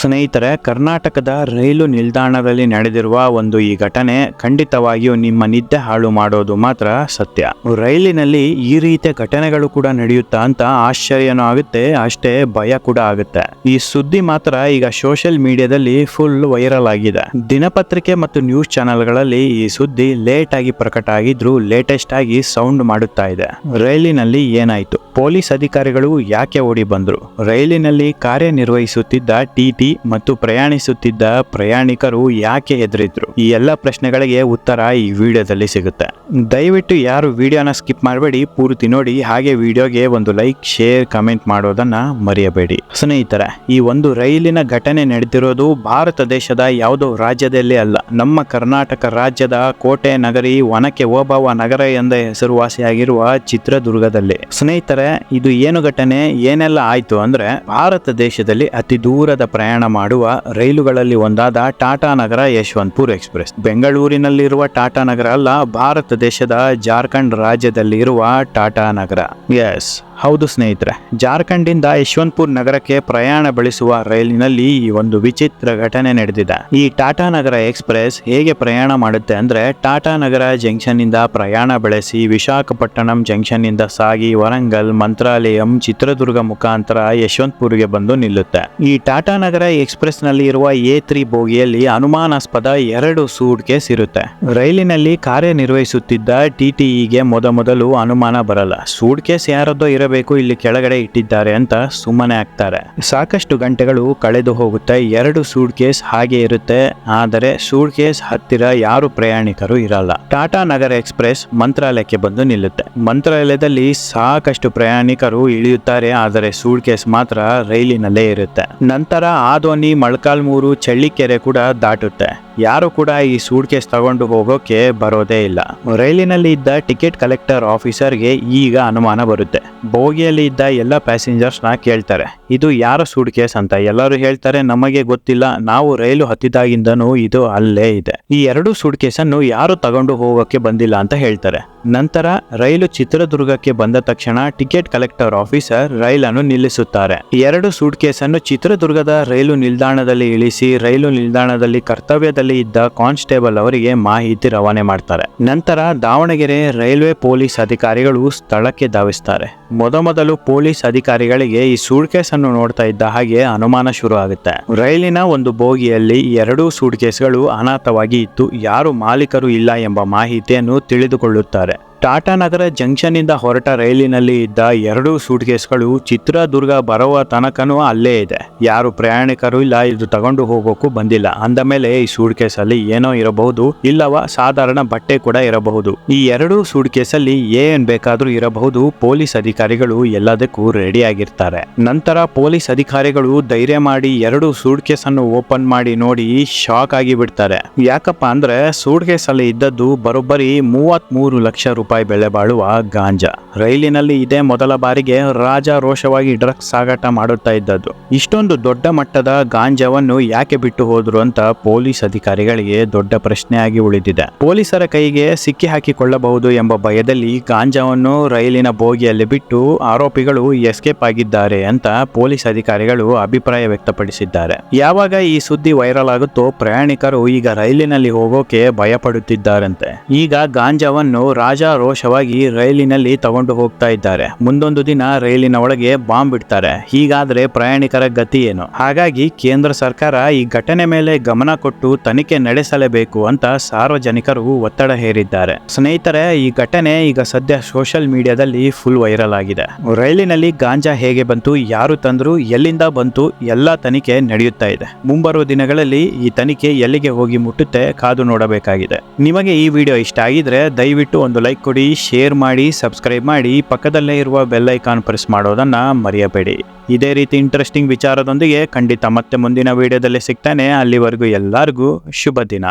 ಸ್ನೇಹಿತರೆ, ಕರ್ನಾಟಕದ ರೈಲು ನಿಲ್ದಾಣದಲ್ಲಿ ನಡೆದಿರುವ ಒಂದು ಈ ಘಟನೆ ಖಂಡಿತವಾಗಿಯೂ ನಿಮ್ಮ ನಿದ್ದೆ ಹಾಳು ಮಾಡೋದು ಮಾತ್ರ ಸತ್ಯ. ರೈಲಿನಲ್ಲಿ ಈ ರೀತಿಯ ಘಟನೆಗಳು ಕೂಡ ನಡೆಯುತ್ತಾ ಅಂತ ಆಶ್ಚರ್ಯನೂ ಆಗುತ್ತೆ, ಅಷ್ಟೇ ಭಯ ಕೂಡ ಆಗುತ್ತೆ. ಈ ಸುದ್ದಿ ಮಾತ್ರ ಈಗ ಸೋಷಿಯಲ್ ಮೀಡಿಯಾದಲ್ಲಿ ಫುಲ್ ವೈರಲ್ ಆಗಿದೆ. ದಿನಪತ್ರಿಕೆ ಮತ್ತು ನ್ಯೂಸ್ ಚಾನೆಲ್ಗಳಲ್ಲಿ ಈ ಸುದ್ದಿ ಲೇಟ್ ಆಗಿ ಪ್ರಕಟ ಆಗಿದ್ರು ಲೇಟೆಸ್ಟ್ ಆಗಿ ಸೌಂಡ್ ಮಾಡುತ್ತಾ ಇದೆ. ರೈಲಿನಲ್ಲಿ ಏನಾಯ್ತು? ಪೊಲೀಸ್ ಅಧಿಕಾರಿಗಳು ಯಾಕೆ ಓಡಿ ಬಂದರು? ರೈಲಿನಲ್ಲಿ ಕಾರ್ಯನಿರ್ವಹಿಸುತ್ತಿದ್ದ ಟಿಟಿ ಮತ್ತು ಪ್ರಯಾಣಿಸುತ್ತಿದ್ದ ಪ್ರಯಾಣಿಕರು ಯಾಕೆ ಎದುರಿದ್ರು ಈ ಎಲ್ಲ ಪ್ರಶ್ನೆಗಳಿಗೆ ಉತ್ತರ ಈ ವಿಡಿಯೋದಲ್ಲಿ ಸಿಗುತ್ತೆ. ದಯವಿಟ್ಟು ಯಾರು ವಿಡಿಯೋನ ಸ್ಕಿಪ್ ಮಾಡಬೇಡಿ, ಪೂರ್ತಿ ನೋಡಿ. ಹಾಗೆ ವಿಡಿಯೋಗೆ ಒಂದು ಲೈಕ್, ಶೇರ್, ಕಮೆಂಟ್ ಮಾಡೋದನ್ನ ಮರೆಯಬೇಡಿ. ಸ್ನೇಹಿತರೆ, ಈ ಒಂದು ರೈಲಿನ ಘಟನೆ ನಡೆದಿರೋದು ಭಾರತ ದೇಶದ ಯಾವುದೋ ರಾಜ್ಯದಲ್ಲಿ ಅಲ್ಲ. ನಮ್ಮ ಕರ್ನಾಟಕ ರಾಜ್ಯದ ಕೋಟೆ ನಗರಿ ಒನಕೆ ಓಬವ ನಗರ ಎಂದ ಹೆಸರುವಾಸಿಯಾಗಿರುವ ಚಿತ್ರದುರ್ಗದಲ್ಲಿ. ಸ್ನೇಹಿತರೆ ಇದು ಏನು ಘಟನೆ, ಏನೆಲ್ಲ ಆಯ್ತು ಅಂದ್ರೆ ಭಾರತ ದೇಶದಲ್ಲಿ ಅತಿ ದೂರದ ಪ್ರಯಾಣ ಮಾಡುವ ರೈಲುಗಳಲ್ಲಿ ಒಂದಾದ ಟಾಟಾ ನಗರ ಯಶವಂತಪುರ್ ಎಕ್ಸ್ಪ್ರೆಸ್. ಬೆಂಗಳೂರಿನಲ್ಲಿರುವ ಟಾಟಾ ನಗರ ಅಲ್ಲ, ಭಾರತ ದೇಶದ ಜಾರ್ಖಂಡ್ ರಾಜ್ಯದಲ್ಲಿರುವ ಟಾಟಾ ನಗರ. ಎಸ್ ಹೌದು ಸ್ನೇಹಿತರೆ, ಜಾರ್ಖಂಡಿಂದ ಯಶವಂತಪುರ್ ನಗರಕ್ಕೆ ಪ್ರಯಾಣ ಬೆಳೆಸುವ ರೈಲಿನಲ್ಲಿ ಈ ಒಂದು ವಿಚಿತ್ರ ಘಟನೆ ನಡೆದಿದೆ. ಈ ಟಾಟಾ ನಗರ ಎಕ್ಸ್ಪ್ರೆಸ್ ಹೇಗೆ ಪ್ರಯಾಣ ಮಾಡುತ್ತೆ ಅಂದ್ರೆ, ಟಾಟಾ ನಗರ ಜಂಕ್ಷನ್ ಇಂದ ಪ್ರಯಾಣ ಬೆಳೆಸಿ ವಿಶಾಖಪಟ್ಟಣಂ ಜಂಕ್ಷನ್ ಇಂದ ಸಾಗಿ ವರಂಗಲ್, ಮಂತ್ರಾಲಯಂ, ಚಿತ್ರದುರ್ಗ ಮುಖಾಂತರ ಯಶವಂತಪುರ್ಗೆ ಬಂದು ನಿಲ್ಲುತ್ತೆ. ಈ ಟಾಟಾ ನಗರ ಎಕ್ಸ್ಪ್ರೆಸ್ನಲ್ಲಿ ಇರುವ ಎ ತ್ರೀ ಬೋಗಿಯಲ್ಲಿ ಅನುಮಾನಾಸ್ಪದ ಎರಡು ಸೂಟ್ ಕೇಸ್ ಇರುತ್ತೆ. ರೈಲಿನಲ್ಲಿ ಕಾರ್ಯನಿರ್ವಹಿಸುತ್ತಿದ್ದ ಟಿಟಿಇಗೆ ಮೊದಮೊದಲು ಅನುಮಾನ ಬರಲ್ಲ. ಸೂಟ್ ಕೇಸ್ ಯಾರದ್ದೋ ಇರಬೇಕು. ಇಲ್ಲಿ ಕೆಳಗಡೆ ಇಟ್ಟಿದ್ದಾರೆ ಅಂತ ಸುಮ್ಮನೆ ಆಗ್ತಾರೆ. ಸಾಕಷ್ಟು ಗಂಟೆಗಳು ಕಳೆದು ಹೋಗುತ್ತೆ. ಎರಡು ಸೂಟ್ ಕೇಸ್ ಹಾಗೆ ಇರುತ್ತೆ. ಆದರೆ ಸೂಟ್ ಕೇಸ್ ಹತ್ತಿರ ಯಾರು ಪ್ರಯಾಣಿಕರು ಇರಲ್ಲ. ಟಾಟಾ ನಗರ ಎಕ್ಸ್ಪ್ರೆಸ್ ಮಂತ್ರಾಲಯಕ್ಕೆ ಬಂದು ನಿಲ್ಲುತ್ತೆ. ಮಂತ್ರಾಲಯದಲ್ಲಿ ಸಾಕಷ್ಟು ಪ್ರಯಾಣಿಕರು ಇಳಿಯುತ್ತಾರೆ. ಆದರೆ ಸೂಟ್ ಕೇಸ್ ಮಾತ್ರ ರೈಲಿನಲ್ಲೇ ಇರುತ್ತೆ. ನಂತರ ಆದೋನಿ, ಮೊಳಕಾಲ್ಮೂರು, ಚಳ್ಳಿಕೆರೆ ಕೂಡ ದಾಟುತ್ತೆ. ಯಾರು ಕೂಡ ಈ ಸೂಟ್ ಕೇಸ್ ತಗೊಂಡು ಹೋಗೋಕೆ ಬರೋದೇ ಇಲ್ಲ. ರೈಲಿನಲ್ಲಿ ಇದ್ದ ಟಿಕೆಟ್ ಕಲೆಕ್ಟರ್ ಆಫೀಸರ್ಗೆ ಈಗ ಅನುಮಾನ ಬರುತ್ತೆ. ಬೋಗಿಯಲ್ಲಿ ಇದ್ದ ಎಲ್ಲ ಪ್ಯಾಸೆಂಜರ್ಸ್ನ ಕೇಳ್ತಾರೆ. ಇದು ಯಾರ ಸೂಟ್ ಕೇಸ್ ಅಂತ ಎಲ್ಲರೂ ಹೇಳ್ತಾರೆ, ನಮಗೆ ಗೊತ್ತಿಲ್ಲ, ನಾವು ರೈಲು ಹತ್ತಿದಾಗಿಂದನೂ ಇದು ಅಲ್ಲೇ ಇದೆ. ಈ ಎರಡು ಸೂಟ್ ಕೇಸನ್ನು ಯಾರು ತಗೊಂಡು ಹೋಗೋಕೆ ಬಂದಿಲ್ಲ ಅಂತ ಹೇಳ್ತಾರೆ. ನಂತರ ರೈಲು ಚಿತ್ರದುರ್ಗಕ್ಕೆ ಬಂದ ತಕ್ಷಣ ಟಿಕೆಟ್ ಕಲೆಕ್ಟರ್ ಆಫೀಸರ್ ರೈಲನ್ನು ನಿಲ್ಲಿಸುತ್ತಾರೆ. ಎರಡು ಸೂಟ್ ಕೇಸನ್ನು ಚಿತ್ರದುರ್ಗದ ರೈಲು ನಿಲ್ದಾಣದಲ್ಲಿ ಇಳಿಸಿ ರೈಲು ನಿಲ್ದಾಣದಲ್ಲಿ ಕರ್ತವ್ಯದಲ್ಲಿ ಇದ್ದ ಕಾನ್ಸ್ಟೇಬಲ್ ಅವರಿಗೆ ಮಾಹಿತಿ ರವಾನೆ ಮಾಡ್ತಾರೆ. ನಂತರ ದಾವಣಗೆರೆ ರೈಲ್ವೆ ಪೊಲೀಸ್ ಅಧಿಕಾರಿಗಳು ಸ್ಥಳಕ್ಕೆ ಧಾವಿಸ್ತಾರೆ. ಮೊದಮೊದಲು ಪೊಲೀಸ್ ಅಧಿಕಾರಿಗಳಿಗೆ ಈ ಸೂಟ್ ಕೇಸ್ ಅನ್ನು ನೋಡ್ತಾ ಇದ್ದ ಹಾಗೆ ಅನುಮಾನ ಶುರು ಆಗುತ್ತೆ ರೈಲಿನ ಒಂದು ಬೋಗಿಯಲ್ಲಿ ಎರಡೂ ಸೂಟ್ ಕೇಸ್ಗಳು ಅನಾಥವಾಗಿ ಇತ್ತು ಯಾರು ಮಾಲೀಕರು ಇಲ್ಲ ಎಂಬ ಮಾಹಿತಿಯನ್ನು ತಿಳಿದುಕೊಳ್ಳುತ್ತಾರೆ. ಟಾಟಾ ನಗರ ಜಂಕ್ಷನ್ ಇಂದ ಹೊರಟ ರೈಲಿನಲ್ಲಿ ಇದ್ದ ಎರಡೂ ಸೂಟ್ಕೇಸ್ಗಳು ಚಿತ್ರದುರ್ಗ ಬರುವ ತನಕನೂ ಅಲ್ಲೇ ಇದೆ. ಯಾರು ಪ್ರಯಾಣಿಕರು ಇಲ್ಲ, ಇದು ತಗೊಂಡು ಹೋಗೋಕ್ಕೂ ಬಂದಿಲ್ಲ. ಅಂದ ಮೇಲೆ ಈ ಸೂಟ್ಕೇಸಲ್ಲಿ ಏನೋ ಇರಬಹುದು, ಇಲ್ಲವ ಸಾಧಾರಣ ಬಟ್ಟೆ ಕೂಡ ಇರಬಹುದು. ಈ ಎರಡೂ ಸೂಟ್ಕೇಸಲ್ಲಿ ಏನ್ ಬೇಕಾದ್ರೂ ಇರಬಹುದು, ಪೊಲೀಸ್ ಅಧಿಕಾರಿಗಳು ಎಲ್ಲದಕ್ಕೂ ರೆಡಿ ಆಗಿರ್ತಾರೆ. ನಂತರ ಪೊಲೀಸ್ ಅಧಿಕಾರಿಗಳು ಧೈರ್ಯ ಮಾಡಿ ಎರಡು ಸೂಟ್ ಕೇಸ್ ಅನ್ನು ಓಪನ್ ಮಾಡಿ ನೋಡಿ ಶಾಕ್ ಆಗಿ ಬಿಡ್ತಾರೆ ಯಾಕಪ್ಪ ಅಂದ್ರೆ ಸೂಟ್ಕೇಸಲ್ಲಿ ಇದ್ದದ್ದು ಬರೋಬ್ಬರಿ ಮೂವತ್ತ್ ಮೂರು ಲಕ್ಷ ರೂಪಾಯಿ ಬೆಲೆ ಬಾಳುವ ಗಾಂಜಾ. ರೈಲಿನಲ್ಲಿ ಇದೇ ಮೊದಲ ಬಾರಿಗೆ ರಾಜ ರೋಷವಾಗಿ ಡ್ರಗ್ಸ್ ಸಾಗಾಟ ಮಾಡುತ್ತಾ ಇದ್ದದ್ದು. ಇಷ್ಟೊಂದು ದೊಡ್ಡ ಮಟ್ಟದ ಗಾಂಜಾವನ್ನು ಯಾಕೆ ಬಿಟ್ಟು ಹೋದ್ರು ಅಂತ ಪೊಲೀಸ್ ಅಧಿಕಾರಿಗಳಿಗೆ ದೊಡ್ಡ ಪ್ರಶ್ನೆಯಾಗಿ ಉಳಿದಿದೆ. ಪೊಲೀಸರ ಕೈಗೆ ಸಿಕ್ಕಿ ಹಾಕಿಕೊಳ್ಳಬಹುದು ಎಂಬ ಭಯದಲ್ಲಿ ಗಾಂಜಾವನ್ನು ರೈಲಿನ ಬೋಗಿಯಲ್ಲಿ ಬಿಟ್ಟು ಆರೋಪಿಗಳು ಎಸ್ಕೇಪ್ ಆಗಿದ್ದಾರೆ ಅಂತ ಪೊಲೀಸ್ ಅಧಿಕಾರಿಗಳು ಅಭಿಪ್ರಾಯ ವ್ಯಕ್ತಪಡಿಸಿದ್ದಾರೆ. ಯಾವಾಗ ಈ ಸುದ್ದಿ ವೈರಲ್ ಆಗುತ್ತೋ ಪ್ರಯಾಣಿಕರು ಈಗ ರೈಲಿನಲ್ಲಿ ಹೋಗೋಕೆ ಭಯ ಪಡುತ್ತಿದ್ದಾರಂತೆ ಈಗ ಗಾಂಜಾವನ್ನು ರಾಜಾರೋಷವಾಗಿ ರೈಲಿನಲ್ಲಿ ತಗೊಂಡು ಹೋಗ್ತಾ ಇದ್ದಾರೆ. ಮುಂದೊಂದು ದಿನ ರೈಲಿನ ಒಳಗೆ ಬಾಂಬ್ ಇಡ್ತಾರೆ. ಹೀಗಾದ್ರೆ ಪ್ರಯಾಣಿಕರ ಗತಿ ಏನು? ಹಾಗಾಗಿ ಕೇಂದ್ರ ಸರ್ಕಾರ ಈ ಘಟನೆ ಮೇಲೆ ಗಮನ ಕೊಟ್ಟು ತನಿಖೆ ನಡೆಸಲೇಬೇಕು ಅಂತ ಸಾರ್ವಜನಿಕರು ಒತ್ತಡ ಹೇರಿದ್ದಾರೆ. ಸ್ನೇಹಿತರೆ, ಈ ಘಟನೆ ಈಗ ಸದ್ಯ ಸೋಷಿಯಲ್ ಮೀಡಿಯಾದಲ್ಲಿ ಫುಲ್ ವೈರಲ್ ಆಗಿದೆ. ರೈಲಿನಲ್ಲಿ ಗಾಂಜಾ ಹೇಗೆ ಬಂತು, ಯಾರು ತಂದ್ರು, ಎಲ್ಲಿಂದ ಬಂತು, ಎಲ್ಲ ತನಿಖೆ ನಡೆಯುತ್ತಾ ಇದೆ. ಮುಂಬರುವ ದಿನಗಳಲ್ಲಿ ಈ ತನಿಖೆ ಎಲ್ಲಿಗೆ ಹೋಗಿ ಮುಟ್ಟುತ್ತೆ ಕಾದು ನೋಡಬೇಕಾಗಿದೆ. ನಿಮಗೆ ಈ ವಿಡಿಯೋ ಇಷ್ಟ ಆಗಿದ್ರೆ ದಯವಿಟ್ಟು ಒಂದು ಲೈಕ್ ಕೊಡಿ ಶೇರ್ ಮಾಡಿ ಸಬ್ಸ್ಕ್ರೈಬ್ ಮಾಡಿ, ಪಕ್ಕದಲ್ಲೇ ಇರುವ ಬೆಲ್ ಐಕಾನ್ ಪ್ರೆಸ್ ಮಾಡೋದನ್ನ ಮರೆಯಬೇಡಿ. ಇದೇ ರೀತಿ ಇಂಟ್ರೆಸ್ಟಿಂಗ್ ವಿಚಾರದೊಂದಿಗೆ ಖಂಡಿತ ಮತ್ತೆ ಮುಂದಿನ ವಿಡಿಯೋದಲ್ಲಿ ಸಿಗ್ತಾನೆ. ಅಲ್ಲಿವರೆಗೂ ಎಲ್ಲರಿಗೂ ಶುಭ ದಿನ.